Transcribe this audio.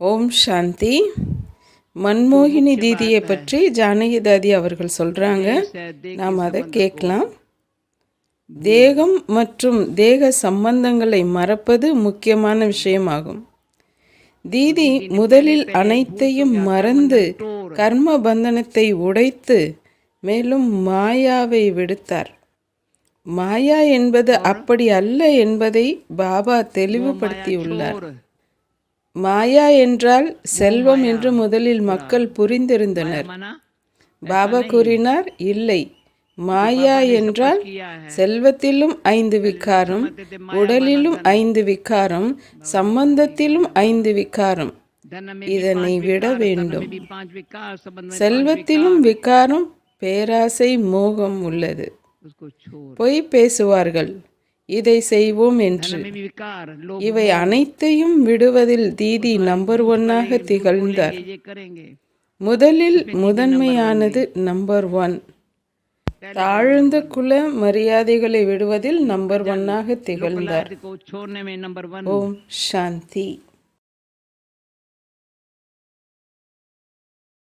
ஓம் சாந்தி. மன்மோகினி தீதியை பற்றி ஜானகி தாதி அவர்கள் சொல்கிறாங்க நாம் அதை கேட்கலாம். தேகம் மற்றும் தேக சம்பந்தங்களை மறப்பது முக்கியமான விஷயமாகும். தீதி முதலில் அனைத்தையும் மறந்து கர்ம பந்தனத்தை உடைத்து மேலும் மாயாவை விடுத்தார். மாயா என்பது அப்படி அல்ல என்பதை பாபா தெளிவுபடுத்தியுள்ளார். மாயா என்றால் செல்வம் என்று முதலில் மக்கள் புரிந்திருந்தனர். பாபா கூறினார் இல்லை மாயா என்றால் செல்வத்திலும் ஐந்து விகாரம் உடலிலும் ஐந்து விகாரம் சம்பந்தத்திலும் ஐந்து விகாரம். இதனை விட வேண்டும். செல்வத்திலும் விகாரம் பேராசை மோகம் உள்ளது. பொய் பேசுவார்கள். இதை செய்வோம் என்று. இவை அனைத்தையும் விடுவதில் தீதி நம்பர் ஒன்னாக திகழ்ந்தார் முதலில் முதன்மையானது நம்பர் ஒன். தாழ்ந்த குல மரியாதைகளை விடுவதில் நம்பர் ஒன்னாக திகழ்ந்தார். ஓம் சாந்தி.